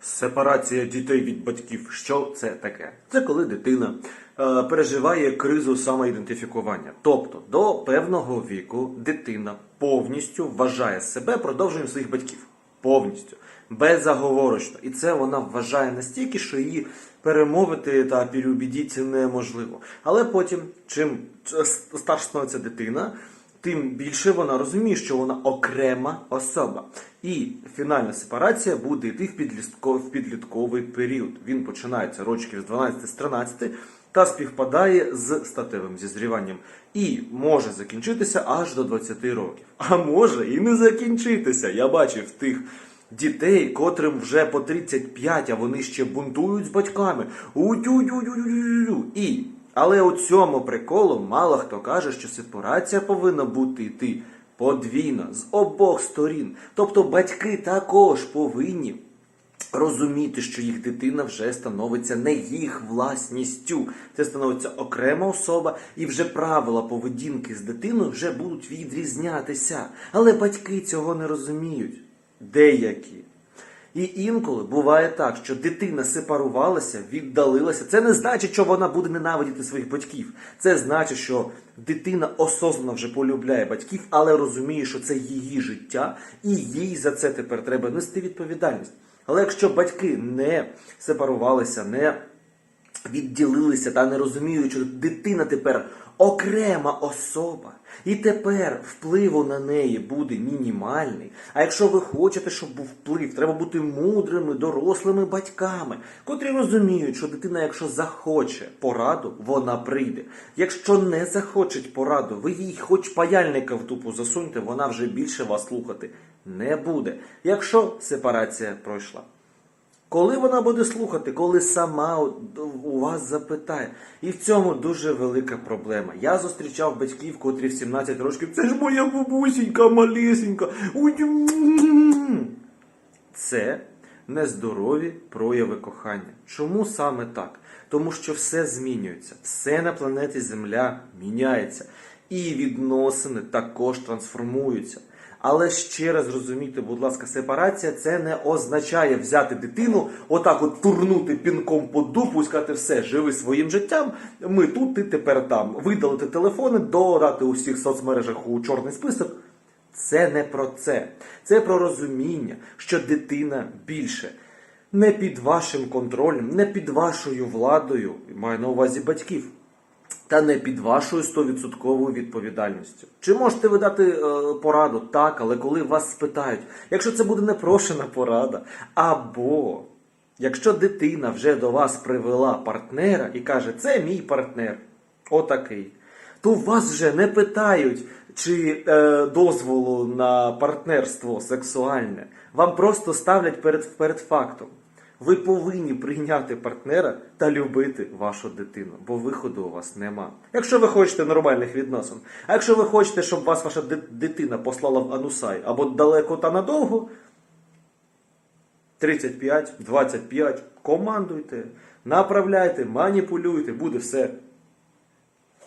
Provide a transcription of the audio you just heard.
Сепарація дітей від батьків. Що це таке? Це коли дитина е, переживає кризу самоідентифікування. Тобто до певного віку дитина повністю вважає себе продовженням своїх батьків. Повністю. Безаговорочно. І це вона вважає настільки, що її перемовити та переубідіти неможливо. Але потім, чим старша становиться дитина, тим більше вона розуміє, що вона окрема особа. І фінальна сепарація буде йти в, підлістко, в підлітковий період. Він починається рочків з 12-13 та співпадає з статевим зізріванням. І може закінчитися аж до 20 років. А може і не закінчитися. Я бачив тих дітей, котрим вже по 35, а вони ще бунтують з батьками. У-тю-тю-тю-тю-тю-тю. І але у цьому приколу мало хто каже, що сепарація повинна бути йти подвійно з обох сторін. Тобто батьки також повинні розуміти, що їх дитина вже становиться не їх власністю. Це становиться окрема особа, і вже правила поведінки з дитиною вже будуть відрізнятися. Але батьки цього не розуміють. Деякі. І інколи буває так, що дитина сепарувалася, віддалилася. Це не значить, що вона буде ненавидіти своїх батьків. Це значить, що дитина осознано вже полюбляє батьків, але розуміє, що це її життя, і їй за це тепер треба нести відповідальність. Але якщо батьки не сепарувалися, не відділилися та не розуміють, що дитина тепер окрема особа, і тепер впливу на неї буде мінімальний. А якщо ви хочете, щоб був вплив, треба бути мудрими, дорослими батьками, котрі розуміють, що дитина, якщо захоче пораду, вона прийде. Якщо не захоче пораду, ви їй хоч паяльника в тупу засуньте, вона вже більше вас слухати не буде. Якщо сепарація пройшла. Коли вона буде слухати, коли сама у вас запитає. І в цьому дуже велика проблема. Я зустрічав батьків, котрі в 17 років, це ж моя бабусінька малісінька. Це нездорові прояви кохання. Чому саме так? Тому що все змінюється, все на планеті Земля міняється. І відносини також трансформуються. Але ще раз зрозумійте, будь ласка, сепарація це не означає взяти дитину, отак от турнути пінком по дупу і сказати, все, живи своїм життям, ми тут, ти тепер там. Видалити телефони, додати у всіх соцмережах у чорний список. Це не про це. Це про розуміння, що дитина більше не під вашим контролем, не під вашою владою, маю на увазі батьків та не під вашою 100% відповідальністю. Чи можете ви дати е, пораду? Так, але коли вас спитають, якщо це буде непрошена порада, або якщо дитина вже до вас привела партнера і каже, це мій партнер, отакий, то вас вже не питають, чи е, дозволу на партнерство сексуальне. Вам просто ставлять перед, перед фактом. Ви повинні прийняти партнера та любити вашу дитину, бо виходу у вас нема. Якщо ви хочете нормальних відносин, а якщо ви хочете, щоб вас ваша дитина послала в Анусай або далеко та надовго, 35, 25, командуйте, направляйте, маніпулюйте, буде все